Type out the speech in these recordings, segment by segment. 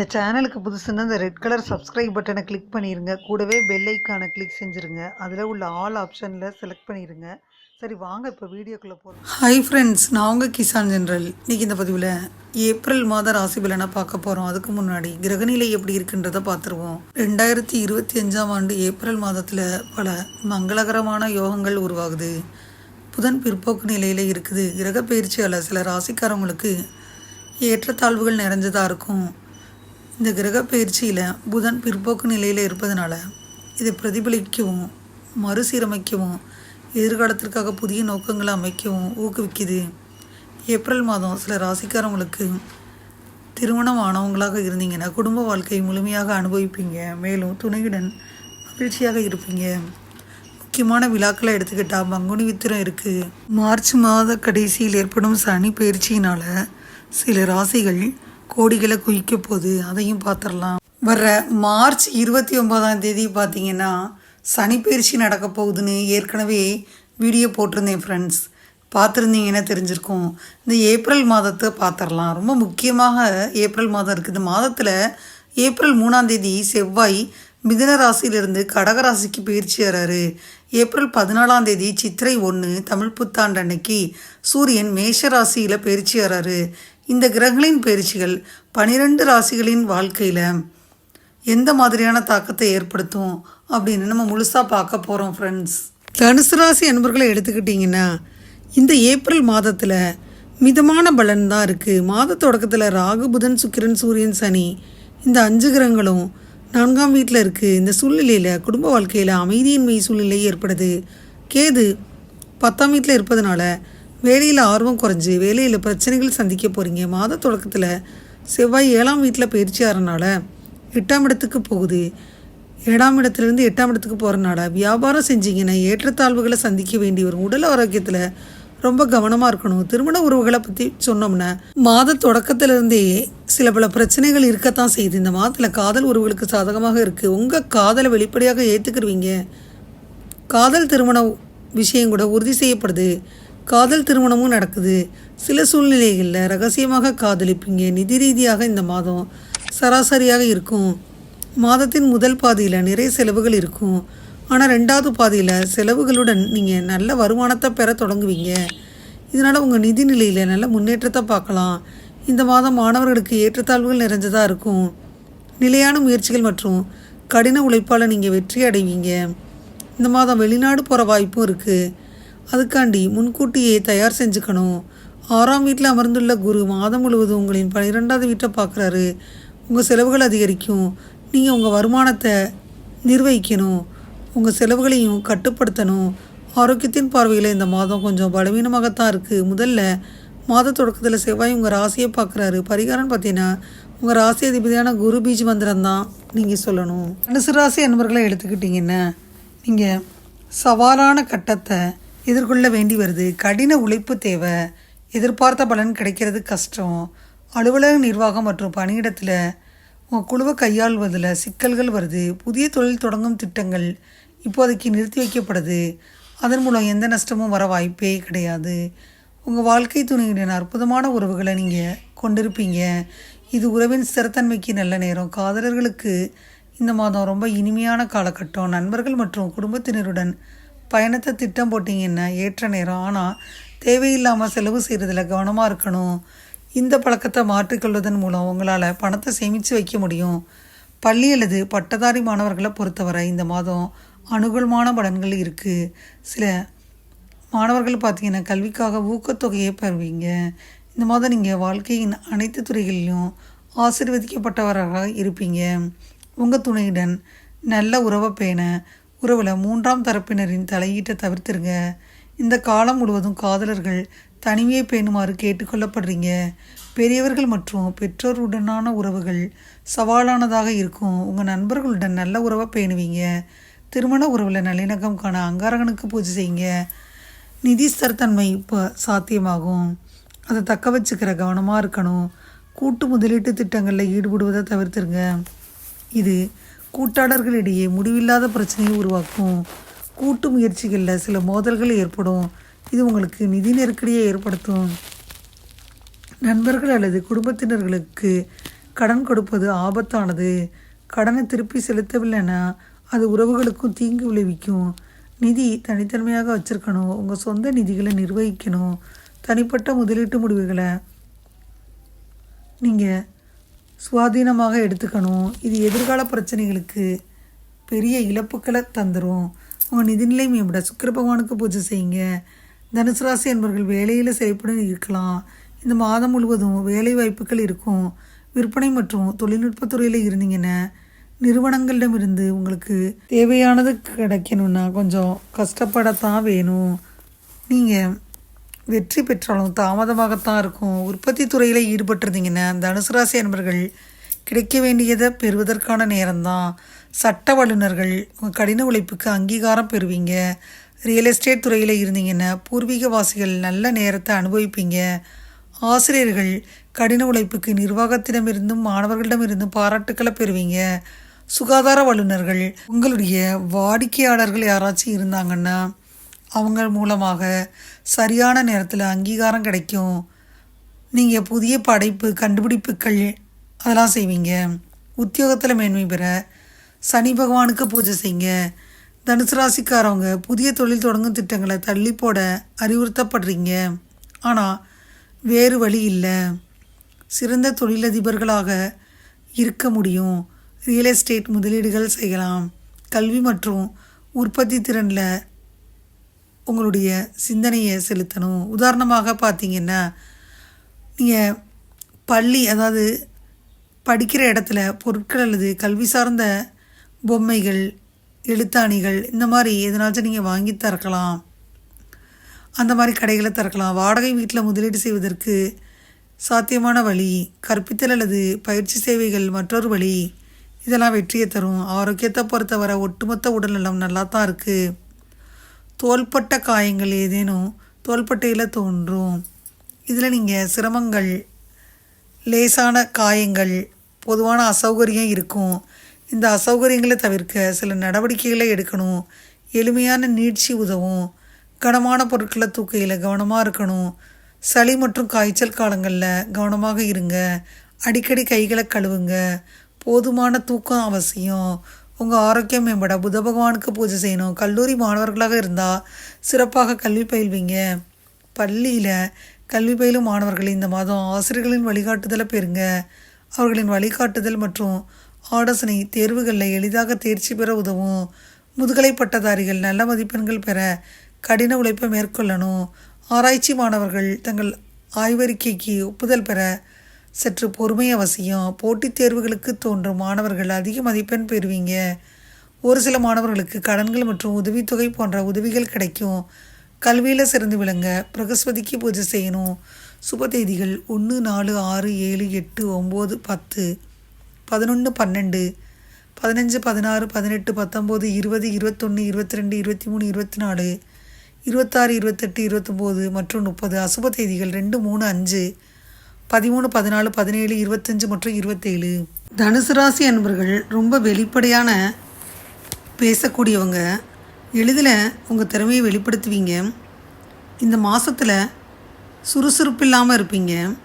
இந்த சேனலுக்கு புதுசுன்னா இந்த ரெட் கலர் சப்ஸ்கிரைப் பட்டனை கிளிக் பண்ணிடுங்க கூடவே பெல் ஐக்கானை கிளிக் செஞ்சுருங்க. அதில் உள்ள ஆல் ஆப்ஷனில் செலக்ட் பண்ணிடுங்க சரி வாங்க இப்போ வீடியோக்குள்ளே போகிறோம் ஹாய் ஃப்ரெண்ட்ஸ் நான் உங்கள் கிசான் ஜென்ரல் இன்றைக்கி இந்த பதிவில் ஏப்ரல் மாத ராசி பலனை பார்க்க போகிறோம் அதுக்கு முன்னாடி கிரகநிலை எப்படி இருக்குன்றதை பார்த்துருவோம். ரெண்டாயிரத்தி இருபத்தி அஞ்சாம் ஆண்டு ஏப்ரல் மாதத்தில் பல மங்களகரமான யோகங்கள் உருவாகுது. புதன் பிற்போக்கு நிலையில் இருக்குது. கிரக பயிற்சியால் சில ராசிக்காரவங்களுக்கு ஏற்றத்தாழ்வுகள் நிறைஞ்சதாக இருக்கும். இந்த கிரக பயிற்சியில் புதன் பிற்போக்கு நிலையில் இருப்பதனால இதை பிரதிபலிக்கவும் மறுசீரமைக்கவும் எதிர்காலத்திற்காக புதிய நோக்கங்களை அமைக்கவும் ஊக்குவிக்குது. ஏப்ரல் மாதம் சில ராசிக்காரவங்களுக்கு திருமணம் ஆனவங்களாக இருந்தீங்கன்னா குடும்ப வாழ்க்கையை முழுமையாக அனுபவிப்பீங்க. மேலும் துணையுடன் மகிழ்ச்சியாக இருப்பீங்க. முக்கியமான விழாக்களை எடுத்துக்கிட்டால் பங்குனி வித்திரம் இருக்குது மார்ச் மாத கடைசியில் ஏற்படும் சனி பயிற்சியினால் சில ராசிகள் கோடிகளை குவிக்க போகுது அதையும் பார்த்துடலாம். வர்ற மார்ச் இருபத்தி ஒன்பதாம் தேதி பார்த்தீங்கன்னா சனிப்பயிற்சி நடக்க போகுதுன்னு ஏற்கனவே வீடியோ போட்டிருந்தேன் ஃப்ரெண்ட்ஸ் பார்த்துருந்தீங்கன்னா தெரிஞ்சிருக்கும். இந்த ஏப்ரல் மாதத்தை பார்த்துடலாம். ரொம்ப முக்கியமாக ஏப்ரல் மாதம் இருக்குது. இந்த மாதத்தில் ஏப்ரல் மூணாம் தேதி செவ்வாய் மிதுன ராசியிலிருந்து கடக ராசிக்கு பயிற்சி வர்றாரு. ஏப்ரல் பதினாலாம் தேதி சித்திரை ஒன்று தமிழ் புத்தாண்டு அன்னைக்கு சூரியன் மேஷ ராசியில் பயிற்சி வர்றாரு. இந்த கிரகங்களின் பயிற்சிகள் பனிரெண்டு ராசிகளின் வாழ்க்கையில் எந்த மாதிரியான தாக்கத்தை ஏற்படுத்தும் அப்படின்னு நம்ம முழுசாக பார்க்க போகிறோம் ஃப்ரெண்ட்ஸ் தனுசு ராசி அன்பர்களை எடுத்துக்கிட்டிங்கன்னா இந்த ஏப்ரல் மாதத்தில் மிதமான பலன் தான் இருக்குது மாத தொடக்கத்தில் ராகு புதன் சுக்கிரன் சூரியன் சனி இந்த அஞ்சு கிரகங்களும் நான்காம் வீட்டில் இருக்குது இந்த சூழ்நிலையில் குடும்ப வாழ்க்கையில் அமைதியின்மை சூழ்நிலை ஏற்படுது. கேது பத்தாம் வீட்டில் இருப்பதனால வேலையில் ஆர்வம் குறைஞ்சி வேலையில் பிரச்சனைகள் சந்திக்க போகிறீங்க மாத தொடக்கத்தில் செவ்வாய் ஏழாம் வீட்டில் பயிற்சி ஆகிறனால எட்டாம் இடத்துக்கு போகுது. ஏழாம் இடத்துலேருந்து எட்டாம் இடத்துக்கு போகிறனால வியாபாரம் செஞ்சீங்கன்னா ஏற்றத்தாழ்வுகளை சந்திக்க வேண்டி வரும். உடல் ஆரோக்கியத்தில் ரொம்ப கவனமாக இருக்கணும். திருமண உறவுகளை பற்றி சொன்னோம்னா மாத தொடக்கத்திலிருந்தே சில பல பிரச்சனைகள் இருக்கத்தான் செய்யுது. இந்த மாதத்தில் காதல் உறவுகளுக்கு சாதகமாக இருக்குது உங்கள் காதலை வெளிப்படையாக ஏற்றுக்கிருவீங்க காதல் திருமண விஷயம் கூட உறுதி செய்யப்படுது. காதல் திருமணமும் நடக்குது. சில சூழ்நிலைகளில் ரகசியமாக காதலிப்பீங்க. நிதி ரீதியாக இந்த மாதம் சராசரியாக இருக்கும். மாதத்தின் முதல் பாதியில் நிறைய செலவுகள் இருக்கும். ஆனால் ரெண்டாவது பாதியில் செலவுகளுடன் நீங்கள் நல்ல வருமானத்தை பெற தொடங்குவீங்க. இதனால் உங்கள் நிதி நிலையில் நல்ல முன்னேற்றத்தை பார்க்கலாம். இந்த மாதம் மாணவர்களுக்கு ஏற்றத்தாழ்வுகள் நிறைஞ்சதாக இருக்கும். நிலையான முயற்சிகள் மற்றும் கடின உழைப்பால் நீங்கள் வெற்றி அடைவீங்க. இந்த மாதம் வெளிநாடு போகிற வாய்ப்பும் இருக்குது அதுக்காண்டி முன்கூட்டியே தயார் செஞ்சுக்கணும். ஆறாம் வீட்டில் அமர்ந்துள்ள குரு மாதம் முழுவதும் உங்களின் பன்னிரெண்டாவது வீட்டை பார்க்குறாரு. உங்கள் செலவுகள் அதிகரிக்கும். நீங்கள் உங்கள் வருமானத்தை நிர்வகிக்கணும். உங்கள் செலவுகளையும் கட்டுப்படுத்தணும். ஆரோக்கியத்தின் பார்வையில் இந்த மாதம் கொஞ்சம் பலவீனமாகத்தான் இருக்குது முதல்ல மாத தொடக்கத்தில் செவ்வாய் உங்கள் ராசியை பார்க்குறாரு. பரிகாரம் பார்த்தீங்கன்னா உங்கள் ராசி அதிபதியான குரு பீஜ் மந்திரம் தான் நீங்கள் சொல்லணும். தனுசு ராசி அன்பர்களை எடுத்துக்கிட்டிங்கன்னா நீங்கள் சவாலான கட்டத்தை எதிர்கொள்ள வேண்டி வருது. கடின உழைப்பு தேவை. எதிர்பார்த்த பலன் கிடைக்கிறது கஷ்டம். அலுவலக நிர்வாகம் மற்றும் பணியிடத்தில் உங்கள் குழுவை கையாள்வதில் சிக்கல்கள் வருது. புதிய தொழில் தொடங்கும் திட்டங்கள் இப்போதைக்கு நிறுத்தி வைக்கப்படுது. அதன் மூலம் எந்த நஷ்டமும் வர வாய்ப்பே கிடையாது. உங்கள் வாழ்க்கை துணையுடன் அற்புதமான உறவுகளை நீங்கள் கொண்டிருப்பீங்க. இது உறவின் ஸ்திரத்தன்மைக்கு நல்ல நேரம். காதலர்களுக்கு இந்த மாதம் ரொம்ப இனிமையான காலகட்டம். நண்பர்கள் மற்றும் குடும்பத்தினருடன் பயணத்தை திட்டம் போட்டிங்கன்னா ஏற்ற நேரம். ஆனால் தேவையில்லாமல் செலவு செய்கிறதுல கவனமாக இருக்கணும். இந்த பழக்கத்தை மாற்றிக்கொள்வதன் மூலம் உங்களால் பணத்தை சேமித்து வைக்க முடியும். பள்ளி அல்லது பட்டதாரி மாணவர்களை பொறுத்தவரை இந்த மாதம் அனுகூலமான பலன்கள் இருக்குது சில மாணவர்கள் பார்த்தீங்கன்னா கல்விக்காக ஊக்கத்தொகையை பெறுவீங்க. இந்த மாதம் நீங்கள் வாழ்க்கையின் அனைத்து துறைகளிலும் ஆசீர்வதிக்கப்பட்டவராக இருப்பீங்க. உங்கள் துணையுடன் நல்ல உறவை பேண உறவில் மூன்றாம் தரப்பினரின் தலையீட்டை தவிர்த்துருங்க. இந்த காலம் முழுவதும் காதலர்கள் தனிமையை பேணுமாறு கேட்டுக்கொள்ளப்படுறீங்க. பெரியவர்கள் மற்றும் பெற்றோருடனான உறவுகள் சவாலானதாக இருக்கும். உங்கள் நண்பர்களுடன் நல்ல உறவை பேணுவீங்க. திருமண உறவில் நல்லிணக்கம் காண அங்காரகனுக்கு பூஜை செய்யுங்க. நிதி ஸ்தரத்தன்மை இப்போ சாத்தியமாகும். அதை தக்க வச்சுக்கிற கவனமாக இருக்கணும். கூட்டு முதலீட்டு திட்டங்களில் ஈடுபடுவதை தவிர்த்துருங்க. இது கூட்டாளர்களிடையே முடிவில்லாத பிரச்சனையை உருவாக்கும். கூட்டு முயற்சிகளில் சில மோதல்கள் ஏற்படும். இது உங்களுக்கு நிதி நெருக்கடியை ஏற்படுத்தும். நண்பர்கள் அல்லது குடும்பத்தினர்களுக்கு கடன் கொடுப்பது ஆபத்தானது. கடனை திருப்பி செலுத்தவில்லைன்னா அது உறவுகளுக்கும் தீங்கு விளைவிக்கும். நிதி தனித்தன்மையாக வச்சுருக்கணும். உங்கள் சொந்த நிதிகளை நிர்வகிக்கணும். தனிப்பட்ட முதலீட்டு முடிவுகளை நீங்கள் சுவாதீனமாக எடுத்துக்கணும். இது எதிர்கால பிரச்சனைகளுக்கு பெரிய இழப்புக்களை தந்துடும் உங்கள் நிதிநிலை மேம்பட சுக்கர பகவானுக்கு பூஜை செய்யுங்க. தனுசு ராசி என்பவர்கள் வேலையில் செயல்படும் இருக்கலாம். இந்த மாதம் முழுவதும் வேலை வாய்ப்புகள் இருக்கும். விற்பனை மற்றும் தொழில்நுட்பத்துறையில் இருந்தீங்கன்னா நிறுவனங்களிடமிருந்து உங்களுக்கு தேவையானது கிடைக்கணும்னா கொஞ்சம் கஷ்டப்படத்தான் வேணும். நீங்கள் வெற்றி பெற்றாலும் தாமதமாகத்தான் இருக்கும். உற்பத்தி துறையில் ஈடுபட்டிருந்தீங்கன்னா தனுசு ராசி அன்பர்கள் கிடைக்க வேண்டியதை பெறுவதற்கான நேரம்தான். சட்ட வல்லுநர்கள் உங்கள் கடின உழைப்புக்கு அங்கீகாரம் பெறுவீங்க. ரியல் எஸ்டேட் துறையில் இருந்தீங்கன்னா பூர்வீகவாசிகள் நல்ல நேரத்தை அனுபவிப்பீங்க. ஆசிரியர்கள் கடின உழைப்புக்கு நிர்வாகத்திடமிருந்தும் மாணவர்களிடமிருந்தும் பாராட்டுக்களை பெறுவீங்க. சுகாதார வல்லுநர்கள் உங்களுடைய வாடிக்கையாளர்கள் யாராச்சும் இருந்தாங்கன்னா அவங்க மூலமாக சரியான நேரத்தில் அங்கீகாரம் கிடைக்கும். நீங்கள் புதிய படைப்பு கண்டுபிடிப்புகள் அதெல்லாம் செய்வீங்க. உத்தியோகத்தில் மேன்மை பெற சனி பகவானுக்கு பூஜை செய்யுங்க. தனுசு ராசிக்காரவங்க புதிய தொழில் தொடங்கும் திட்டங்களை தள்ளி போட அறிவுறுத்தப்படுறீங்க. ஆனால் வேறு வழி இல்லை. சிறந்த தொழிலதிபர்களாக இருக்க முடியும். ரியல் எஸ்டேட் முதலீடுகள் செய்யலாம். கல்வி மற்றும் உற்பத்தி திறனில் உங்களுடைய சிந்தனையை செலுத்தணும். உதாரணமாக பார்த்தீங்கன்னா நீங்கள் பள்ளி அதாவது படிக்கிற இடத்துல பொருட்கள் அல்லது கல்வி சார்ந்த பொம்மைகள் எழுத்தாணிகள் இந்த மாதிரி எதனாச்சும் நீங்கள் வாங்கி திறக்கலாம் அந்த மாதிரி கடைகளை திறக்கலாம். வாடகை வீட்டில் முதலீடு செய்வதற்கு சாத்தியமான வழி கற்பித்தல் அல்லது பயிற்சி சேவைகள் மற்றொரு வழி. இதெல்லாம் வெற்றியை தரும். ஆரோக்கியத்தை பொறுத்தவரை ஒட்டுமொத்த உடல்நலம் நல்லா தான் இருக்குது தோள்பட்ட காயங்கள் ஏதேனும் தோள்பட்டையில் தோன்றும். இதில் நீங்கள் சிரமங்கள் லேசான காயங்கள் பொதுவான அசௌகரியம் இருக்கும். இந்த அசௌகரியங்களை தவிர்க்க சில நடவடிக்கைகளை எடுக்கணும். எளிமையான நீட்சி உதவும். கனமான பொருட்களை தூக்கையில் கவனமாக இருக்கணும். சளி மற்றும் காய்ச்சல் காலங்களில் கவனமாக இருங்க. அடிக்கடி கைகளை கழுவுங்க. போதுமான தூக்கம் அவசியம். உங்கள் ஆரோக்கியம் மேம்பட. புத பகவானுக்கு பூஜை செய்யணும். கல்லூரி மாணவர்களாக இருந்தால் சிறப்பாக கல்வி பயில்வீங்க. பள்ளியில் கல்வி பயிலும் மாணவர்கள் இந்த மாதம் ஆசிரியர்களின் வழிகாட்டுதலை பெறுங்க. அவர்களின் வழிகாட்டுதல் மற்றும் ஆலோசனை தேர்வுகளில் எளிதாக தேர்ச்சி பெற உதவும். முதுகலை பட்டதாரிகள் நல்ல மதிப்பெண்கள் பெற கடின உழைப்பை மேற்கொள்ளணும். ஆராய்ச்சி மாணவர்கள் தங்கள் ஆய்வறிக்கைக்கு ஒப்புதல் பெற சற்று பொறுமை அவசியம். போட்டித் தேர்வுகளுக்கு தோன்றும் மாணவர்கள் அதிக மதிப்பெண் பெறுவீங்க. ஒரு சில மாணவர்களுக்கு கடன்கள் மற்றும் உதவித்தொகை போன்ற உதவிகள் கிடைக்கும். கல்வியில் சிறந்து விளங்க பிரகஸ்பதிக்கு பூஜை செய்யணும். சுப தேதிகள் ஒன்று நாலு ஆறு ஏழு எட்டு ஒம்பது பத்து பதினொன்று பன்னெண்டு பதினஞ்சு பதினாறு பதினெட்டு பத்தொம்போது இருபது இருபத்தொன்று இருபத்தி ரெண்டு இருபத்தி மூணு இருபத்தி நாலு இருபத்தாறு இருபத்தெட்டு இருபத்தொம்போது மற்றும் முப்பது. அசுப தேதிகள் ரெண்டு மூணு அஞ்சு. பதிமூணு பதினாலு பதினேழு இருபத்தஞ்சு மற்றும் இருபத்தேழு. தனுசு ராசி அன்பர்கள் ரொம்ப வெளிப்படையான பேசக்கூடியவங்க. எளிதில் உங்கள் திறமையை வெளிப்படுத்துவீங்க. இந்த மாதத்தில் சுறுசுறுப்பு இல்லாமல் இருப்பீங்க.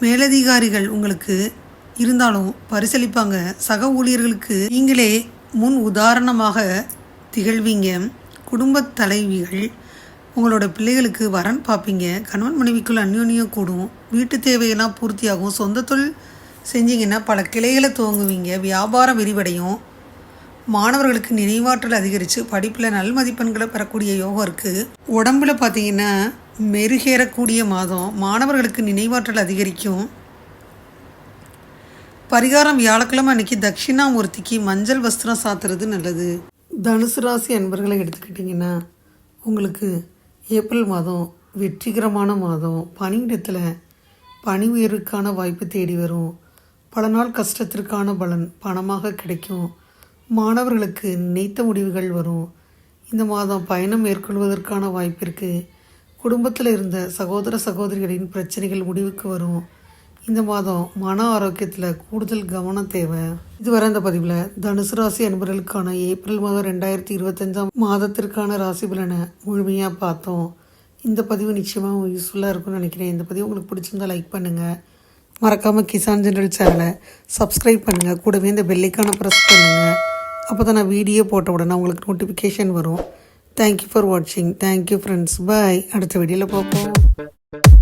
மேலதிகாரிகள் உங்களுக்கு இருந்தாலும் பரிசளிப்பாங்க. சக ஊழியர்களுக்கு நீங்களே முன் உதாரணமாக திகழ்வீங்க. குடும்பத் தலைவிகள் உங்களோட பிள்ளைகளுக்கு வரன் பார்ப்பீங்க கணவன் மனைவிக்குள் அந்யோன்யம் கூடும். வீட்டு தேவையெல்லாம் பூர்த்தியாகும். சொந்த தொழில் செஞ்சீங்கன்னா பல கிளைகளை துவங்குவீங்க. வியாபாரம் விரிவடையும். மாணவர்களுக்கு நினைவாற்றல் அதிகரித்து படிப்பில் நல் மதிப்பெண்களை பெறக்கூடிய யோகம் இருக்குது உடம்பில் பார்த்தீங்கன்னா மெருகேறக்கூடிய மாதம் மாணவர்களுக்கு நினைவாற்றல் அதிகரிக்கும். பரிகாரம் வியாழக்கிழமை அன்னைக்கு தட்சிணாமூர்த்திக்கு மஞ்சள் வஸ்திரம் சாத்துறது நல்லது. தனுசு ராசி அன்பர்களை எடுத்துக்கிட்டிங்கன்னா உங்களுக்கு ஏப்ரல் மாதம் வெற்றிகரமான மாதம். பணியிடத்தில் பணி உயர்வுக்கான வாய்ப்பு தேடி வரும். பல நாள் கஷ்டத்திற்கான பலன் பணமாக கிடைக்கும். மாணவர்களுக்கு நினைத்த முடிவுகள் வரும். இந்த மாதம் பயணம் மேற்கொள்வதற்கான வாய்ப்பு இருக்குது குடும்பத்தில் இருந்த சகோதர சகோதரிகளின் பிரச்சனைகள் முடிவுக்கு வரும். இந்த மாதம் மன ஆரோக்கியத்தில் கூடுதல் கவனம் தேவை. இதுவரை இந்த பதிவில் தனுசு ராசி அன்பர்களுக்கான ஏப்ரல் மாதம் ரெண்டாயிரத்தி இருபத்தஞ்சாம் மாதத்திற்கான ராசி பலனை முழுமையாக பார்த்தோம். இந்த பதிவு நிச்சயமாக யூஸ்ஃபுல்லாக இருக்கும்னு நினைக்கிறேன். இந்த பதிவு உங்களுக்கு பிடிச்சிருந்தா லைக் பண்ணுங்கள் மறக்காமல் கிசான் ஜெனரல் சேனலை சப்ஸ்கிரைப் பண்ணுங்கள் கூடவே இந்த பெல்லைக்கான ப்ரெஸ் பண்ணுங்கள் அப்போ தான் நான் வீடியோ போட்ட உடனே உங்களுக்கு நோட்டிஃபிகேஷன் வரும். தேங்க்யூ ஃபார் வாட்சிங் தேங்க்யூ ஃப்ரெண்ட்ஸ் பாய் அடுத்த வீடியோவில் பார்ப்போம்.